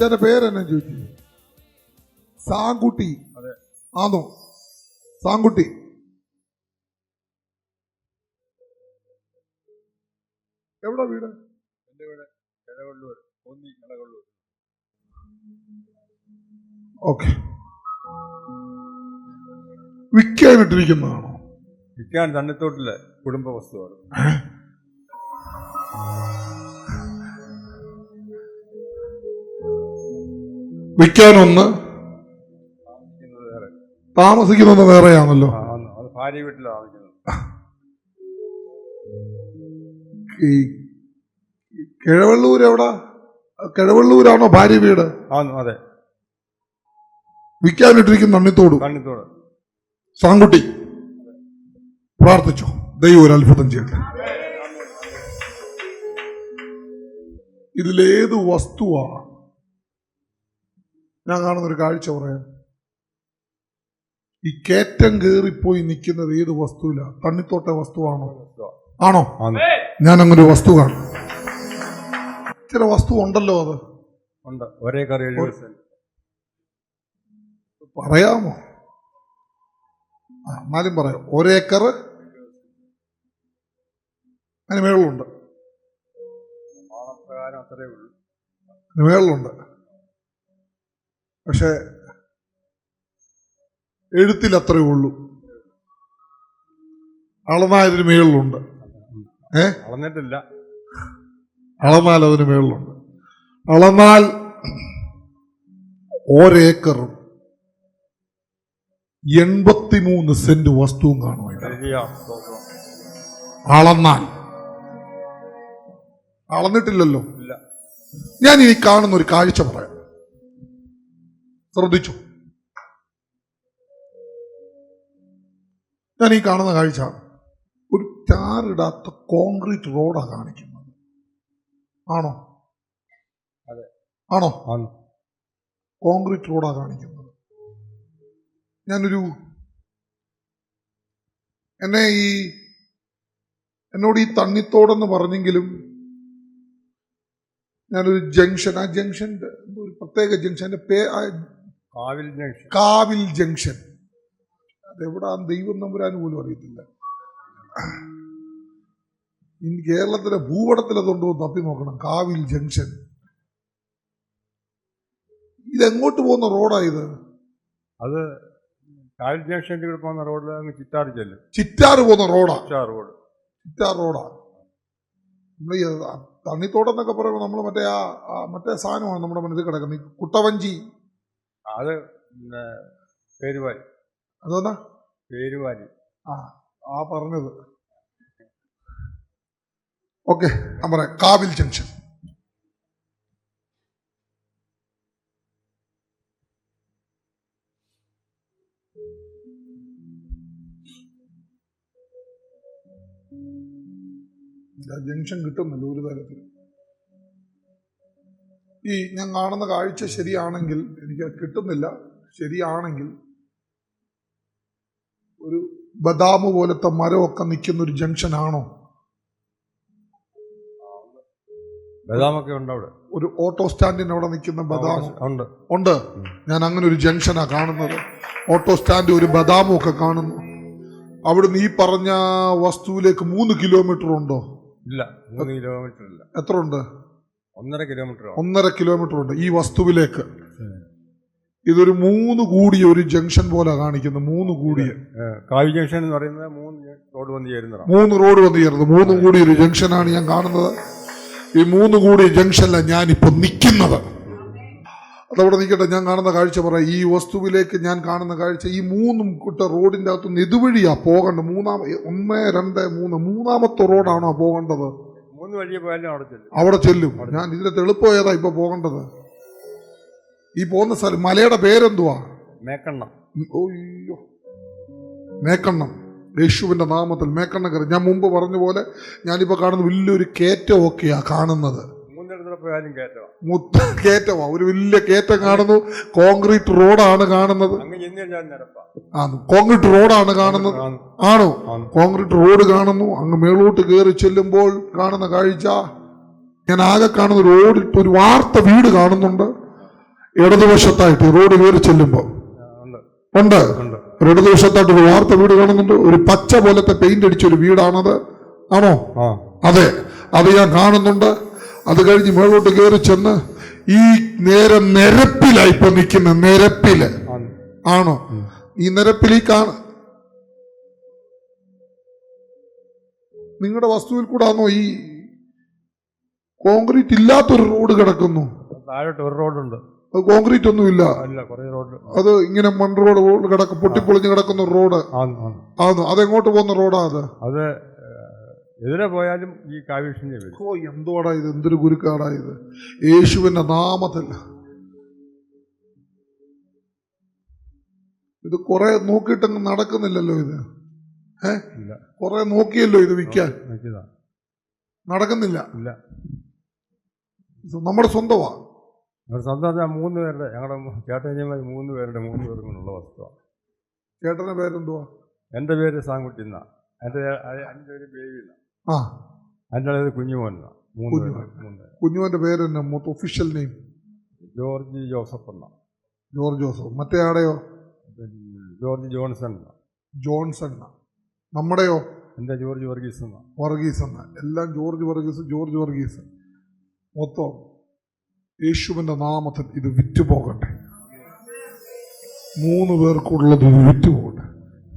അച്ഛന്റെ പേരെന്നെ ചോദിച്ചു സാങ്കുട്ടി. അതെ. ആണോ സാങ്കുട്ടി. എവിടെ വീട്? എന്റെ വീട് ഒന്നി ഓക്കെ. വിൽക്കാനിട്ടിരിക്കുന്നതാണോ വിൽക്കാൻ തണ്ണിത്തോട്ടിലെ കുടുംബ വസ്തുവാണ്. വിൽക്കാനൊന്ന് താമസിക്കുന്നത് വേറെ താമസിക്കുന്നത് വേറെയാണല്ലോ ഭാര്യ വീട്ടിലാണ് ഈ കിഴവള്ളൂർ എവിടാ? കിഴവള്ളൂരാണോ ഭാര്യ വീട്? അതെ. വിൽക്കാനിട്ടിരിക്കുന്ന നന്ദിത്തോട് തണ്ണിത്തോട്. സാങ്കുട്ടി. പ്രാർത്ഥിച്ചോ. ദൈവം ഒരു അത്ഭുതം ചെയ്യട്ടെ. ഇതിലേത് വസ്തുവാ? ഞാൻ കാണുന്നൊരു കാഴ്ച പറയാം. ഈ കേറ്റം കയറിപ്പോയി നിൽക്കുന്നത് ഏത് വസ്തുവില? തണ്ണിത്തോട്ട വസ്തുവാണോ? വസ്തുവാ. ആണോ? ഞാൻ അങ്ങനെ വസ്തു കാണും. ചില വസ്തു ഉണ്ടല്ലോ അത്. ഉണ്ട്. ഒരേ കറി പറയാമോ? എന്നാലും പറയാം. ഒരേക്കർ അതിന് മേളിലുണ്ട്. മേളുണ്ട് അതിന് മേളിലുണ്ട്. പക്ഷെ എഴുത്തിൽ അത്രേ ഉള്ളൂ. അളന്നായതിന് മേളിലുണ്ട്. ഏ? അളന്നിട്ടില്ല. അളന്നാൽ അതിന് മേളിലുണ്ട്. അളന്നാൽ ഒരേക്കറും എൺപത്തിമൂന്ന് സെന്റ് വസ്തുവും കാണും അതിനകത്ത്. ശരിയാ. അളന്നാൽ. അളന്നിട്ടില്ലല്ലോ? ഞാൻ ഇനി കാണുന്ന ഒരു കാഴ്ച പറയാം. ശ്രദ്ധിച്ചു. ഞാൻ ഈ കാണുന്ന കാഴ്ച ഒരു ടാറിടാത്ത കോൺക്രീറ്റ് റോഡാണ് കാണിക്കുന്നത്. ആണോ? അതെ. ആണോ? കോൺക്രീറ്റ് റോഡാണ് കാണിക്കുന്നത്. ഞാനൊരു എന്നെ ഈ എന്നോട് ഈ തണ്ണിത്തോടെന്ന് പറഞ്ഞെങ്കിലും ഞാനൊരു ജംഗ്ഷൻ ആ ജംഗ്ഷന്റെ ഒരു പ്രത്യേക ജംഗ്ഷന്റെ പേ ആ കാവിൽ ജംഗ്ഷൻ. കാവിൽ ജംഗ്ഷൻ. അതെവിടാ ദൈവം നമ്പുരാൻ പോലും അറിയത്തില്ല. ഇനി കേരളത്തിലെ ഭൂപടത്തിൽ എന്ന് തപ്പി നോക്കണം. കാവിൽ ജംഗ്ഷൻ. ഇതെങ്ങോട്ട് പോകുന്ന റോഡാ ഇത്? അത് കാവിൽ ജംഗ്ഷന്റെ കൂടെ പോകുന്ന റോഡിൽ ചിറ്റാർ ചെല്ലു. ചിറ്റാറ് പോകുന്ന റോഡാ? ചിറ്റാർ റോഡ്. ചിറ്റാർ റോഡാ? നമ്മൾ ഈ തണ്ണിത്തോടെന്നൊക്കെ പറയുമ്പോൾ നമ്മൾ മറ്റേ ആ മറ്റേ സാധനമാണ് നമ്മുടെ മനസ്സിൽ കിടക്കുന്നത്. കുട്ടവഞ്ചി. അത് പിന്നെ പേരുവാരി. അതോന്നാ പേരുവാരി. ആ ആ പറഞ്ഞത്. ഓക്കെ ഞാൻ പറയാം. കാവിൽ ജംഗ്ഷൻ. ജംഗ്ഷൻ കിട്ടുന്നില്ല ഒരു തരത്തിൽ ഈ ഞാൻ കാണുന്ന കാഴ്ച ശരിയാണെങ്കിൽ എനിക്ക് കിട്ടുന്നില്ല. ശരിയാണെങ്കിൽ ഒരു ബദാം പോലത്തെ മരമൊക്കെ നിൽക്കുന്ന ഒരു ജംഗ്ഷൻ ആണോ ബദാമൊക്കെ ഉണ്ട് അവിടെ. ഒരു ഓട്ടോ സ്റ്റാൻഡിന് അവിടെ നിൽക്കുന്ന ബദാം ഉണ്ട്. ഉണ്ട്? ഞാൻ അങ്ങനെ ഒരു ജംഗ്ഷനാ കാണുന്നത്. ഓട്ടോ സ്റ്റാൻഡ് ഒരു ബദാമും ഒക്കെ കാണുന്നു. അവിടുന്ന് ഈ പറഞ്ഞ വസ്തുവിലേക്ക് മൂന്ന് കിലോമീറ്റർ ഉണ്ടോ? ഇല്ല മൂന്ന് കിലോമീറ്റർ ഇല്ല. എത്ര ഉണ്ട്? ഒന്നര കിലോമീറ്റർ ഒന്നര കിലോമീറ്റർ ഉണ്ട്. ഈ വസ്തുവിലേക്ക്. ഇതൊരു മൂന്ന് കൂടിയ ഒരു ജംഗ്ഷൻ പോലെ കാണിക്കുന്നു മൂന്ന് കൂടിയ കാവി ജംഗ്ഷൻ എന്ന് പറയുന്നത് മൂന്ന് റോഡ് വന്ന് ചേരുന്നത്. മൂന്ന് റോഡ് വന്ന് ചേരുന്നത്. മൂന്ന് കൂടിയ ഒരു ജംഗ്ഷനാണ് ഞാൻ കാണുന്നത്. ഈ മൂന്ന് കൂടിയ ജംഗ്ഷനില ഞാൻ ഇപ്പൊ നിൽക്കുന്നത് അതവിടെ നിൽക്കട്ടെ ഞാൻ കാണുന്ന കാഴ്ച പറയാം. ഈ വസ്തുവിലേക്ക് ഞാൻ കാണുന്ന കാഴ്ച ഈ മൂന്നും കുട്ട റോഡിന്റെ അകത്തുനിന്ന് ഇതുവഴിയാ പോകേണ്ടത്. മൂന്നാം ഒന്ന് രണ്ട് മൂന്ന് മൂന്നാമത്തെ റോഡാണോ പോകേണ്ടത്? വഴിയെ പോയാലും അവിടെ ചെല്ലും. അവിടെ ചെല്ലും. ഞാൻ ഇതിന്റെ എളുപ്പം ഏതാ ഇപ്പൊ പോകേണ്ടത്? ഈ പോകുന്ന സ്ഥലം മലയുടെ പേരെന്തുവാ? മേക്കണ്ണം. ഓയ്യോ മേക്കണ്ണം. യേശുവിന്റെ നാമത്തിൽ മേക്കണ്ണം കയറി. ഞാൻ മുമ്പ് പറഞ്ഞ പോലെ ഞാനിപ്പോ കാണുന്ന വലിയൊരു കേറ്റമൊക്കെയാ കാണുന്നത്. പോയാലും കയറ്റമാണ് മുത്ത കയറ്റമാ ഒരു വലിയ കയറ്റം കാണുന്നു. കോൺക്രീറ്റ് റോഡാണ് കാണുന്നത്. അങ്ങ് ചെന്ന് ഞാൻ നിരപ്പാ ആ കോൺക്രീറ്റ് റോഡാണ് കാണുന്നത്. ആണോ? കോൺക്രീറ്റ് റോഡ് കാണുന്നു. അങ്ങ് മേളോട്ട് കയറി ചെല്ലുമ്പോൾ കാണുന്ന കാഴ്ച. ഞാൻ ആകെ കാണുന്ന റോഡിൽ ഒരു വാർത്ത വീട് കാണുന്നുണ്ട്. ഇടതുവശത്തായിട്ട് റോഡ് കയറി ചെല്ലുമ്പോൾ. ഉണ്ട്. ഉണ്ട്? ഒരു ഇടതുവശത്തായിട്ട് ഒരു വാർത്ത വീട് കാണുന്നുണ്ട്. ഒരു പച്ച പോലത്തെ പെയിന്റ് അടിച്ച ഒരു വീടാണത്. ആണോ? അതെ. അത് ഞാൻ കാണുന്നുണ്ട്. അത് കഴിഞ്ഞ് മേളോട്ട് കയറി ചെന്ന് ഈ നേരം നിരപ്പിലായി ഇപ്പൊ നിൽക്കുന്ന നിരപ്പിൽ. ആണോ. ഈ നിരപ്പിൽ ഈ കാണ നിങ്ങളുടെ വസ്തുവിൽ കൂടാണോ ഈ കോൺക്രീറ്റ് ഇല്ലാത്തൊരു റോഡ് കിടക്കുന്നു. താഴോട്ട് ഒരു റോഡുണ്ട്. അത് കോൺക്രീറ്റ് ഒന്നുമില്ല അത് ഇങ്ങനെ മൺ റോഡ് കിടക്കും പൊട്ടിപ്പൊളിഞ്ഞ് കിടക്കുന്ന റോഡ്. ആണോ. ആന്നു. അതെങ്ങോട്ട് പോകുന്ന റോഡാ അത്? അത് എതിരെ പോയാലും ഈ കാവ്യക്ഷണി വരും ഓ എന്തോടാ ഇത്? എന്തൊരു ഗുരുക്കാടാ ഇത്? യേശുവിന്റെ നാമത്തിൽ ഇത് കുറെ നോക്കിയിട്ടങ്ങ് നടക്കുന്നില്ലല്ലോ ഇത്. ഏ ഇല്ല. കുറെ നോക്കിയല്ലോ ഇത് വിൽക്കാൻ. നടക്കുന്നില്ല. ഇല്ല. നമ്മുടെ സ്വന്തമാ. നമ്മുടെ സ്വന്തം മൂന്ന് പേരുടെ ഞങ്ങളുടെ ചേട്ടനിയന്മാർ മൂന്ന് പേരുടെ മൂന്ന് പേർക്കും കൊണ്ടുള്ള വസ്തുവാണ് ചേട്ടന്റെ പേരെന്തുവാ? എന്റെ പേര് സാങ്കുട്ടിന്ന. എന്റെ എന്റെ എന്റെ പേര് ബേബി എന്നാ ആ. അതിന്റെ പേര് കുഞ്ഞുമോൻ. എന്നാ പേര്. തന്നെ മൂത്ത് ഒഫീഷ്യൽ നെയിം ജോർജ് ജോസഫ് എന്ന. George Joseph. മറ്റേ ആടെയോ? George Johnson Johnson. നമ്മുടെയോ? എന്റെ ജോർജ് വർഗീസ് എന്ന. വർഗീസ് എന്ന. എല്ലാം ജോർജ് വർഗീസ് ജോർജ് വർഗീസ്. മൊത്തം യേശുവിന്റെ നാമത്തിൽ ഇത് വിറ്റുപോകട്ടെ. മൂന്ന് പേർക്കുള്ളത് വിറ്റുപോകട്ടെ.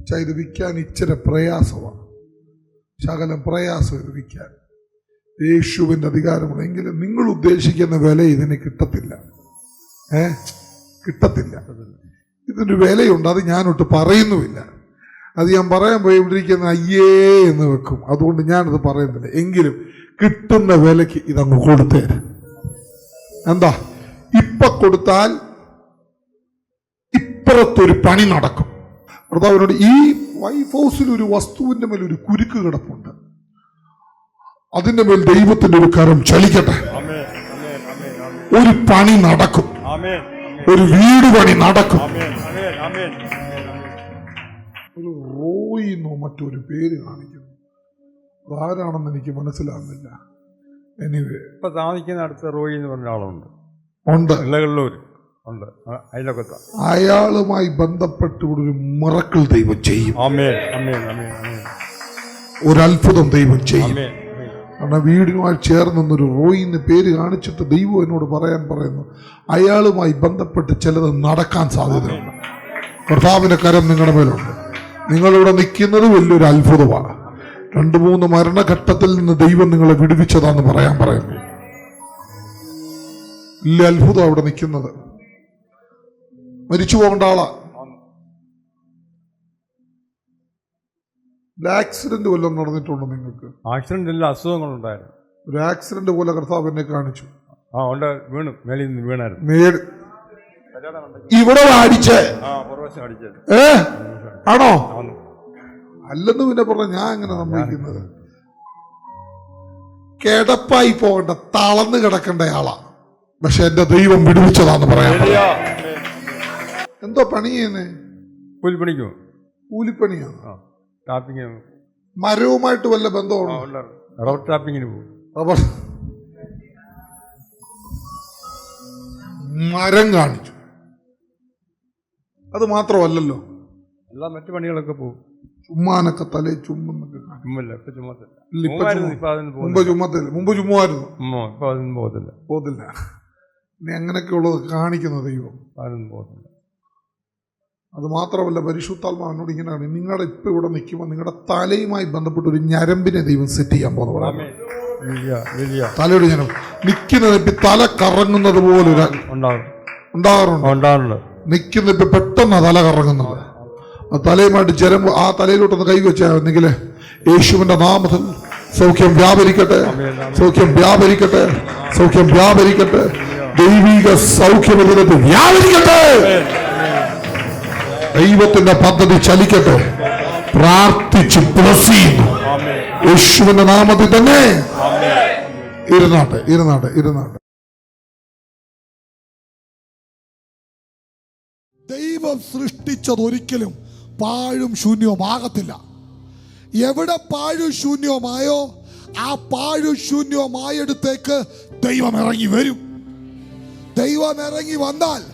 പക്ഷേ ഇത് വിൽക്കാൻ ഇച്ചിരി പ്രയാസമാണ്. ശകലം പ്രയാസം ഇത് യേശുവിന്റെ അധികാരമുള്ള എങ്കിലും നിങ്ങൾ ഉദ്ദേശിക്കുന്ന വില ഇതിന് കിട്ടത്തില്ല. ഏ? കിട്ടത്തില്ല. ഇതിന്റെ വിലയുണ്ട് അത് ഞാനൊട്ട് പറയുന്നുമില്ല. അത് ഞാൻ പറയാൻ പോയി ഇവിടെ ഇരിക്കുന്ന അയ്യേ എന്ന് വെക്കും. അതുകൊണ്ട് ഞാനത് പറയുന്നില്ല. എങ്കിലും കിട്ടുന്ന വിലയ്ക്ക് ഇതങ്ങ് കൊടുത്തേര്. എന്താ? ഇപ്പൊ കൊടുത്താൽ ഇപ്പുറത്തൊരു പണി നടക്കും. ഭർത്താവിനോട് ഈ വൈഫ് ഹൗസിൽ ഒരു വസ്തുവിന്റെ മേൽ ഒരു കുരുക്ക് കിടപ്പുണ്ട്. അതിന്റെ മേൽ ദൈവത്തിന്റെ ഒരു കരം ചലിക്കട്ടെ. ഒരു പണി നടക്കും. ആമേൻ ഒരു വീട് പണി നടക്കും. ആമേൻ ആമേൻ ആമേൻ. ഒരു റോയി എന്നോ മറ്റൊരു പേര് കാണിക്കുന്നു. ആരാണെന്ന് എനിക്ക് മനസ്സിലാകുന്നില്ല എനിവേ ഇപ്പൊ താമസിക്കുന്ന അടുത്ത റോയി എന്ന് പറഞ്ഞ ആളുണ്ട്. ഉണ്ട്. ഇളകള്ളൂർ ഉണ്ട്. അതിലൊക്കെ അയാളുമായി ബന്ധപ്പെട്ട് ഇവിടെ ഒരു മറക്കൾ ദൈവം ചെയ്യും. ഒരു അത്ഭുതം ദൈവം ചെയ്യും. കാരണം വീടിനുമായി ചേർന്ന് റോയിന്ന് റോയി പേര് കാണിച്ചിട്ട് ദൈവം എന്നോട് പറയാൻ പറയുന്നു. അയാളുമായി ബന്ധപ്പെട്ട് ചിലത് നടക്കാൻ സാധ്യതയുണ്ട്. കർത്താവിന്റെ കരം നിങ്ങളുടെ മേലുണ്ട്. നിങ്ങളിവിടെ നിൽക്കുന്നത് വലിയൊരു അത്ഭുതമാണ്. രണ്ട് മൂന്ന് മരണഘട്ടത്തിൽ നിന്ന് ദൈവം നിങ്ങളെ വിടുവിച്ചതാന്ന് പറയാൻ പറയുന്നു. വലിയ അത്ഭുതം അവിടെ നിൽക്കുന്നത്. മരിച്ചു പോകേണ്ട ആളാ. ഒരു ആക്സിഡന്റ് വല്ലതും നടന്നിട്ടുണ്ടോ നിങ്ങൾക്ക്? ആക്സിഡന്റ് ഇല്ല അസുഖങ്ങളുണ്ടായിരുന്നു. ഒരു ആക്സിഡന്റ് പോലെ കർത്താവ് എന്നെ കാണിച്ചു. ആ ഉണ്ട് വീണു. മേലിൽ നിന്ന് വീണായിരുന്നു. മേൽ ഇവിടെ അടിച്ചേ. ആ പുറവശം അടിച്ചത് ഏ? ആണോ. അല്ലെന്ന് പിന്നെ പറഞ്ഞ ഞാൻ എങ്ങനെ സമ്മതിക്കുന്നത് കിടപ്പായി പോകണ്ട തളന്ന് കിടക്കേണ്ട ആളാ. പക്ഷെ എന്റെ ദൈവം വിടുവിച്ചതാന്ന് പറയാം. എന്തോ പണി ചെയ്യുന്നേ കൂലിപ്പണിക്കോ കൂലിപ്പണിയാണ് ടാപ്പിംഗ് മരവുമായിട്ട് വല്ല ബന്ധമുണ്ടോ? റബ്ബർ ടാപ്പിങ്ങിന് പോകും. റബ്ബർ മരം കാണിച്ചു. അത് മാത്രമല്ലല്ലോ. എല്ലാ മറ്റു പണികളൊക്കെ പോകും. ചുമ്മാനൊക്കെ തല ചുമ്മെന്നൊക്കെ മുമ്പ് ചുമ്മത്തില്ല. മുമ്പ് ചുമ്മായിരുന്നു. പോകത്തില്ല പോകത്തില്ല ഇനി അങ്ങനെയൊക്കെ ഉള്ളത് കാണിക്കുന്ന ദൈവം പോകത്തില്ല അത് മാത്രമല്ല പരിശുദ്ധാത്മാവിനോട് ഇങ്ങനെയാണ് നിങ്ങളുടെ ഇപ്പം ഇവിടെ നിൽക്കുമ്പോൾ നിങ്ങളുടെ തലയുമായി ബന്ധപ്പെട്ട് ഒരു ഞരമ്പിനെ ദൈവം സെറ്റ് ചെയ്യാൻ പോകുന്ന പറയാം തലയുടെ ഞരമ്പ്. നിൽക്കുന്നത് ഇപ്പം തല കറങ്ങുന്നത് പോലെ ഒരു ഉണ്ടാകും. ഉണ്ടാകാറുണ്ട്. നിൽക്കുന്ന ഇപ്പം പെട്ടെന്ന് തല കറങ്ങുന്നത്. ആ തലയുമായിട്ട് ജരം ആ തലയിലോട്ടൊന്ന് കൈവച്ചായിരുന്നെങ്കിൽ യേശുവിന്റെ നാമത്തിൽ സൗഖ്യം വ്യാപരിക്കട്ടെ. സൗഖ്യം വ്യാപരിക്കട്ടെ. സൗഖ്യം വ്യാപരിക്കട്ടെ. ദൈവിക സൗഖ്യം വ്യാപരിക്കട്ടെ. ദൈവത്തിന്റെ പദ്ധതി ചലിക്കട്ടെ. പ്രാർത്ഥിച്ച് ആമേൻ. യേശുവിന്റെ നാമത്തിൽ തന്നെ. ആമേൻ. ഇരുന്നാട്ടെ ഇരുന്നാട്ടെ ഇരുന്നാട്ടെ. ദൈവം സൃഷ്ടിച്ചത് ഒരിക്കലും പാഴും ശൂന്യവുമാകത്തില്ല എവിടെ പാഴും ശൂന്യവുമായോ ആ പാഴും ശൂന്യവുമായടുത്തേക്ക് ദൈവം ഇറങ്ങി വരും. ദൈവം ഇറങ്ങി വന്നാൽ